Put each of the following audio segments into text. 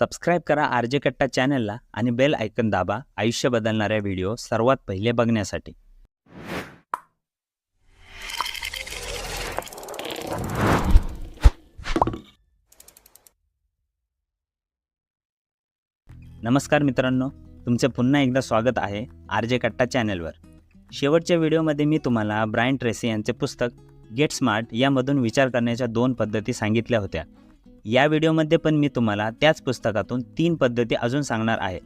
Subscribe करा R J कट्टा चॅनलला आणि बेल ऐकन दाबा. आयुष्य बदलणाऱ्या व्हिडिओ सर्वात पहिले बघण्यासाठी. नमस्कार मित्रांनो. तुमचे पुन्हा एकदा स्वागत आहे आर जे कट्टा चॅनलवर शेवटच्या व्हिडिओमध्ये मी तुम्हाला ब्रायन ट्रेसी यांचे पुस्तक गेट स्मार्ट यामधून विचार करण्याच्या दोन पद्धती सांगितल्या होत्या. या व्हिडिओमध्ये पण मी तुम्हाला त्याच पुस्तकातून तीन पद्धती अजून सांगणार आहे.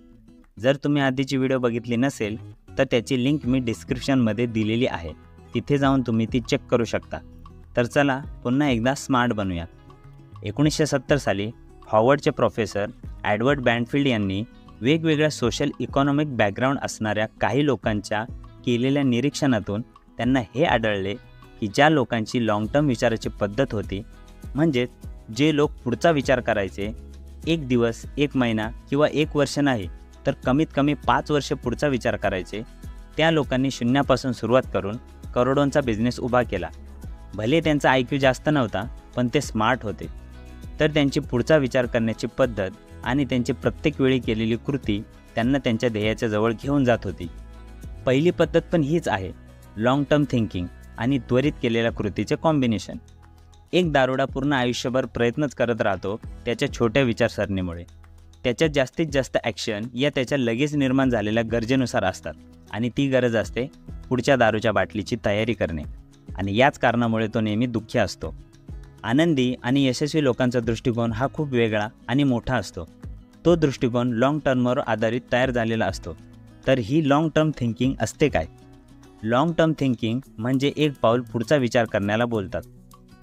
जर तुम्ही आधीची व्हिडिओ बघितली नसेल तर त्याची लिंक मी डिस्क्रिप्शनमध्ये दिलेली आहे. तिथे जाऊन तुम्ही ती चेक करू शकता. तर चला पुन्हा एकदा स्मार्ट बनूया. एकोणीसशे सत्तर साली हॉवर्डचे प्रोफेसर ॲडवर्ड बँडफिल्ड यांनी वेगवेगळ्या सोशल इकॉनॉमिक बॅकग्राऊंड असणाऱ्या काही लोकांच्या केलेल्या निरीक्षणातून त्यांना हे आढळले की ज्या लोकांची लाँग टर्म विचाराची पद्धत होती म्हणजेच जे लोक पुढचा विचार करायचे एक दिवस एक महिना किंवा एक वर्ष नाही तर कमीत कमी पाच वर्ष पुढचा विचार करायचे त्या लोकांनी शून्यापासून सुरुवात करून करोडोंचा बिझनेस उभा केला. भले त्यांचा आय क्यू जास्त नव्हता पण ते स्मार्ट होते. तर त्यांची पुढचा विचार करण्याची पद्धत आणि त्यांची प्रत्येक वेळी केलेली कृती त्यांना त्यांच्या ध्येयाच्या जवळ घेऊन जात होती. पहिली पद्धत पण हीच आहे लाँग टर्म थिंकिंग आणि त्वरित केलेल्या कृतीचे कॉम्बिनेशन एक दारोडा पूर्ण आयुष्यभर प्रयत्नच करत राहतो त्याच्या छोट्या विचारसरणीमुळे. त्याच्यात जास्तीत जास्त ॲक्शन या त्याच्या लगेच निर्माण झालेल्या गरजेनुसार असतात आणि ती गरज असते पुढच्या दारूच्या बाटलीची तयारी करणे. आणि याच कारणामुळे तो नेहमी दुःखी असतो. आनंदी आणि यशस्वी लोकांचा दृष्टिकोन हा खूप वेगळा आणि मोठा असतो. तो दृष्टिकोन लाँग टर्मवर आधारित तयार झालेला असतो. तर ही लाँग टर्म थिंकिंग असते काय? लाँग टर्म थिंकिंग म्हणजे एक पाऊल पुढचा विचार करण्याला बोलतात.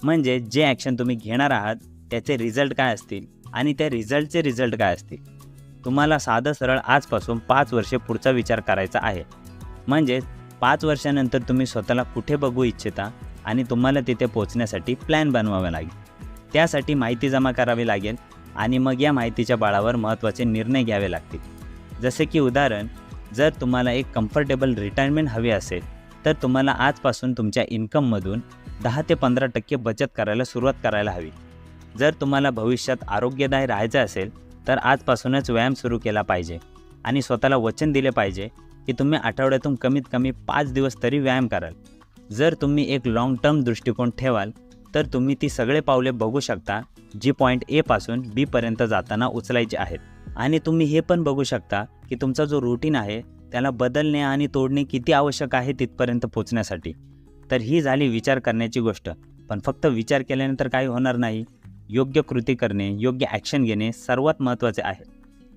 म्हणजे जे ॲक्शन तुम्ही घेणार आहात त्याचे रिझल्ट काय असतील? आणि त्या रिझल्टचे रिझल्ट काय असतील? तुम्हाला साधं सरळ आजपासून पाच वर्षे पुढचा विचार करायचा आहे. म्हणजेच पाच वर्षानंतर तुम्ही स्वतःला कुठे बघू इच्छिता आणि तुम्हाला तिथे पोचण्यासाठी प्लॅन बनवावा लागेल. त्यासाठी माहिती जमा करावी लागेल आणि मग या माहितीच्या बाळावर महत्त्वाचे निर्णय घ्यावे लागतील. जसे की उदाहरण जर तुम्हाला एक कम्फर्टेबल रिटायरमेंट हवी असेल तर तुम्हाला आजपासून तुमच्या इन्कममधून दहा ते पंधरा टक्के बचत करायला सुरुवात करायला हवी. जर तुम्हाला भविष्यात आरोग्यदायी राहायचं असेल तर आजपासूनच व्यायाम सुरू केला पाहिजे आणि स्वतःला वचन दिले पाहिजे की तुम्ही आठवड्यातून कमीत कमी पाच दिवस तरी व्यायाम कराल. जर तुम्ही एक लाँग टर्म दृष्टिकोन ठेवाल तर तुम्ही ती सगळे पावले बघू शकता जी पॉईंट एपासून बीपर्यंत जाताना उचलायची आहेत. आणि तुम्ही हे पण बघू शकता की तुमचा जो रुटीन आहे त्याला बदलणे आणि तोडणे किती आवश्यक आहे तिथपर्यंत पोचण्यासाठी. तर ही झाली विचार करण्याची गोष्ट. पण फक्त विचार केल्यानंतर काही होणार नाही. योग्य कृती करणे योग्य ॲक्शन घेणे सर्वात महत्त्वाचे आहे.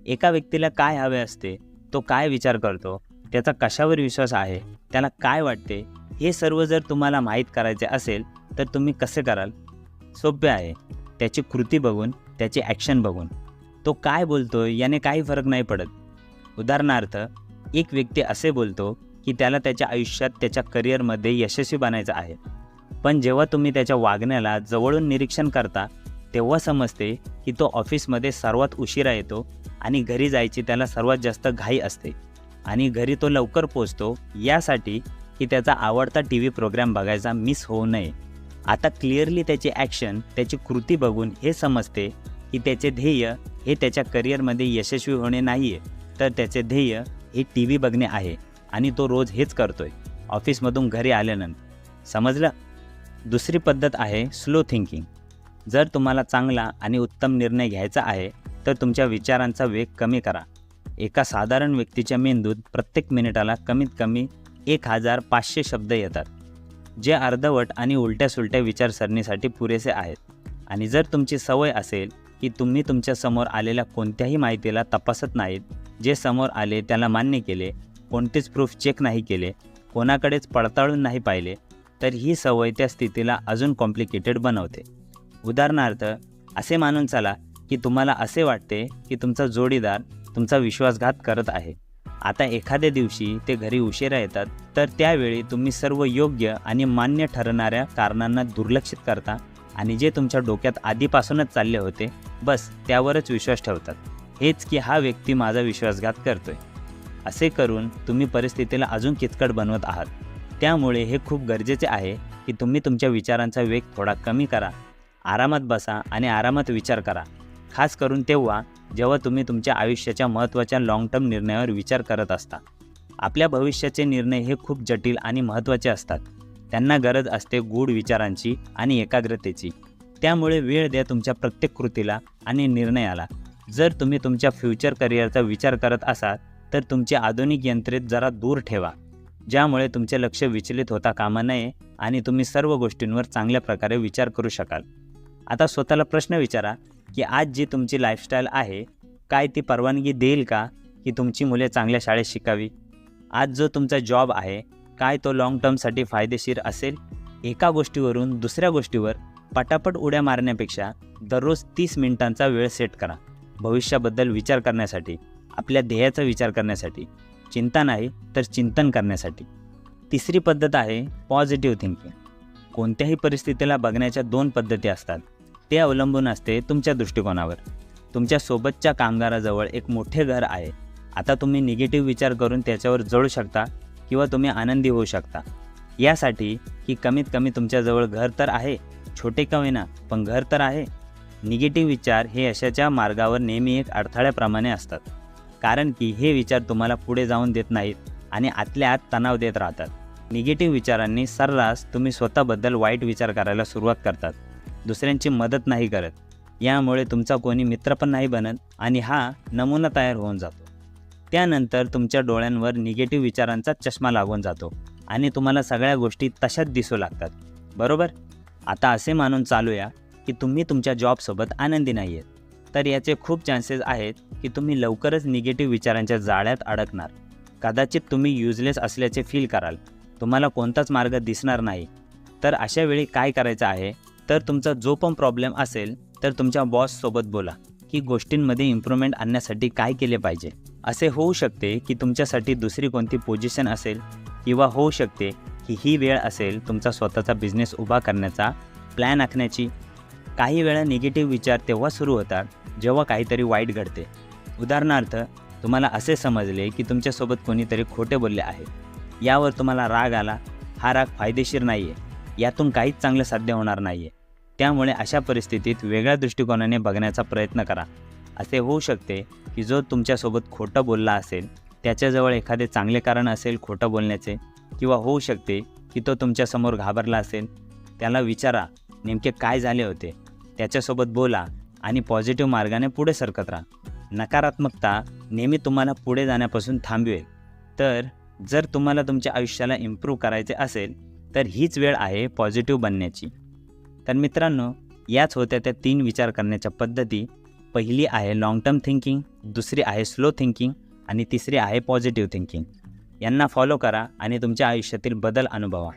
एका व्यक्तीला काय हवे असते तो काय विचार करतो त्याचा कशावर विश्वास आहे त्याला काय वाटते हे सर्व जर तुम्हाला माहीत करायचे असेल तर तुम्ही कसे कराल? सोपे आहे. त्याची कृती बघून त्याची ॲक्शन बघून. तो काय बोलतो याने काही फरक नाही पडत. उदाहरणार्थ एक व्यक्ती असे बोलतो की त्याला त्याच्या आयुष्यात त्याच्या करिअरमध्ये यशस्वी बनायचं आहे. पण जेव्हा तुम्ही त्याच्या वागण्याला जवळून निरीक्षण करता तेव्हा समजते की तो ऑफिसमध्ये सर्वात उशिरा येतो आणि घरी जायची त्याला सर्वात जास्त घाई असते. आणि घरी तो लवकर पोचतो यासाठी की त्याचा आवडता टी व्ही प्रोग्राम बघायचा मिस होऊ नये. आता क्लिअरली त्याची ॲक्शन त्याची कृती बघून हे समजते की त्याचे ध्येय हे त्याच्या करिअरमध्ये यशस्वी होणे नाही आहे तर त्याचे ध्येय हे टी व्ही बघणे आहे. आणि तो रोज हेच करतोय. ऑफिसमधून घरी आल्यानंतर. समजलं? दुसरी पद्धत आहे स्लो थिंकिंग. जर तुम्हाला चांगला आणि उत्तम निर्णय घ्यायचा आहे तर तुमच्या विचारांचा वेग कमी करा. एका साधारण व्यक्तीच्या मेंदूत प्रत्येक मिनिटाला कमीत कमी एक हजार पाचशे शब्द येतात जे अर्धवट आणि उलट्या सुलट्या विचारसरणीसाठी पुरेसे आहेत. आणि जर तुमची सवय असेल की तुम्ही तुमच्यासमोर आलेल्या कोणत्याही माहितीला तपासत नाहीत जे समोर आले त्याला मान्य केले कोणतेच प्रूफ चेक नाही केले कोणाकडेच पडताळून नाही पाहिले तर ही सवय त्या स्थितीला अजून कॉम्प्लिकेटेड बनवते. उदाहरणार्थ असे मानून चला की तुम्हाला असे वाटते की तुमचा जोडीदार तुमचा विश्वासघात करत आहे. आता एखाद्या दिवशी ते घरी उशिरा येतात तर त्यावेळी तुम्ही सर्व योग्य आणि मान्य ठरणाऱ्या कारणांना दुर्लक्षित करता आणि जे तुमच्या डोक्यात आधीपासूनच चालले होते बस त्यावरच विश्वास ठेवतात. हेच की हा व्यक्ती माझा विश्वासघात करतोय. असे करून तुम्ही परिस्थितीला अजून किचकट बनवत आहात. त्यामुळे हे खूप गरजेचे आहे की तुम्ही तुमच्या विचारांचा वेग थोडा कमी करा. आरामात बसा आणि आरामात विचार करा. खास करून तेव्हा जेव्हा तुम्ही तुमच्या आयुष्याच्या महत्त्वाच्या लाँग टर्म निर्णयावर विचार करत असता. आपल्या भविष्याचे निर्णय हे खूप जटिल आणि महत्त्वाचे असतात. त्यांना गरज असते गूढ विचारांची आणि एकाग्रतेची. त्यामुळे वेळ द्या तुमच्या प्रत्येक कृतीला आणि निर्णयाला. जर तुम्ही तुमच्या फ्युचर करिअरचा विचार करत असाल तर तुमचे आधुनिक यंत्रे जरा दूर ठेवा ज्यामुळे तुमचे लक्ष विचलित होता कामा नये आणि तुम्ही सर्व गोष्टींवर चांगल्या प्रकारे विचार करू शकाल. आता स्वतःला प्रश्न विचारा की आज जी तुमची लाईफस्टाईल आहे काय ती परवानगी देईल का की तुमची मुले चांगल्या शाळेत शिकावी? आज जो तुमचा जॉब आहे काय तो लाँग टर्मसाठी फायदेशीर असेल? एका गोष्टीवरून दुसऱ्या गोष्टीवर पटापट उड्या मारण्यापेक्षा दररोज तीस मिनिटांचा वेळ सेट करा. भविष्याबद्दल विचार करण्यासाठी. आपल्या ध्येयाचा विचार करण्यासाठी चिंता नाही तर चिंतन करण्यासाठी. तिसरी पद्धत आहे पॉझिटिव्ह थिंकिंग कोणत्याही परिस्थितीला बघण्याच्या दोन पद्धती असतात. ते अवलंबून असते तुमच्या दृष्टिकोनावर. तुमच्या सोबतच्या कामगाराजवळ एक मोठे घर आहे. आता तुम्ही निगेटिव्ह विचार करून त्याच्यावर जळू शकता किंवा तुम्ही आनंदी होऊ शकता. यासाठी की कमीत कमी तुमच्याजवळ घर तर आहे छोटे का होईना पण घर तर आहे. निगेटिव्ह विचार हे यशाच्या मार्गावर नेहमी एक अडथळ्याप्रमाणे असतात. कारण की हे विचार तुम्हाला पुढे जाऊन देत नाहीत आणि आतल्या आत तणाव देत राहतात. निगेटिव्ह विचारांनी सर्रास तुम्ही स्वतःबद्दल वाईट विचार करायला सुरुवात करतात. दुसऱ्यांची मदत नाही करत. यामुळे तुमचा कोणी मित्र पण नाही बनत आणि हा नमुना तयार होऊन जातो. त्यानंतर तुमच्या डोळ्यांवर निगेटिव्ह विचारांचा चष्मा लागून जातो आणि तुम्हाला सगळ्या गोष्टी तशाच दिसू लागतात. बरोबर? आता असे मानून चालूया की तुम्ही तुमच्या जॉबसोबत आनंदी नाही आहेत तर याचे खूप चान्सेस आहेत की तुम्ही लवकरच निगेटिव्ह विचारांच्या जाळ्यात अडकणार. कदाचित तुम्ही युजलेस असल्याचे फील कराल. तुम्हाला कोणताच मार्ग दिसणार नाही. तर अशा वेळी काय करायचं आहे? तर तुमचा जो पण प्रॉब्लेम असेल तर तुमच्या बॉससोबत बोला की गोष्टींमध्ये इम्प्रूव्हमेंट आणण्यासाठी काय केले पाहिजे? असे होऊ शकते की तुमच्यासाठी दुसरी कोणती पोझिशन असेल किंवा होऊ शकते की ही वेळ असेल तुमचा स्वतःचा बिझनेस उभा करण्याचा प्लॅन आखण्याची काही वेळा निगेटिव्ह विचार तेव्हा सुरू होतात जेव्हा काहीतरी वाईट घडते. उदाहरणार्थ तुम्हाला असे समजले की तुमच्यासोबत कोणीतरी खोटे बोलले आहे. यावर तुम्हाला राग आला. हा राग फायदेशीर नाही आहे यातून काहीच चांगलं साध्य होणार नाही आहे त्यामुळे अशा परिस्थितीत वेगळ्या दृष्टिकोनाने बघण्याचा प्रयत्न करा. असे होऊ शकते की जो तुमच्यासोबत खोटं बोलला असेल त्याच्याजवळ एखादे चांगले कारण असेल खोटं बोलण्याचे किंवा होऊ शकते की तो तुमच्यासमोर घाबरला असेल त्याला विचारा. नेमके काय झाले होते त्याच्यासोबत बोला आणि पॉझिटिव्ह मार्गाने पुढे सरकत राहा. नकारात्मकता नेहमी तुम्हाला पुढे जाण्यापासून थांबवेल. तर जर तुम्हाला तुमच्या आयुष्याला इम्प्रूव्ह करायचे असेल तर हीच वेळ आहे पॉझिटिव्ह बनण्याची. तर मित्रांनो याच होत्या त्या तीन विचार करण्याच्या पद्धती. पहिली आहे लाँग टर्म थिंकिंग दुसरी आहे स्लो थिंकिंग आणि तिसरी आहे पॉझिटिव्ह थिंकिंग यांना फॉलो करा आणि तुमच्या आयुष्यातील बदल अनुभवा.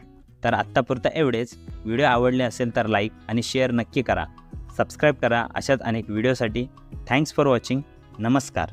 तर आत्तापुरतं एवढेच. व्हिडिओ आवडले असेल तर लाईक आणि शेअर नक्की करा. सबस्क्राईब करा अशाच अनेक व्हिडिओसाठी थँक्स फॉर वॉचिंग नमस्कार.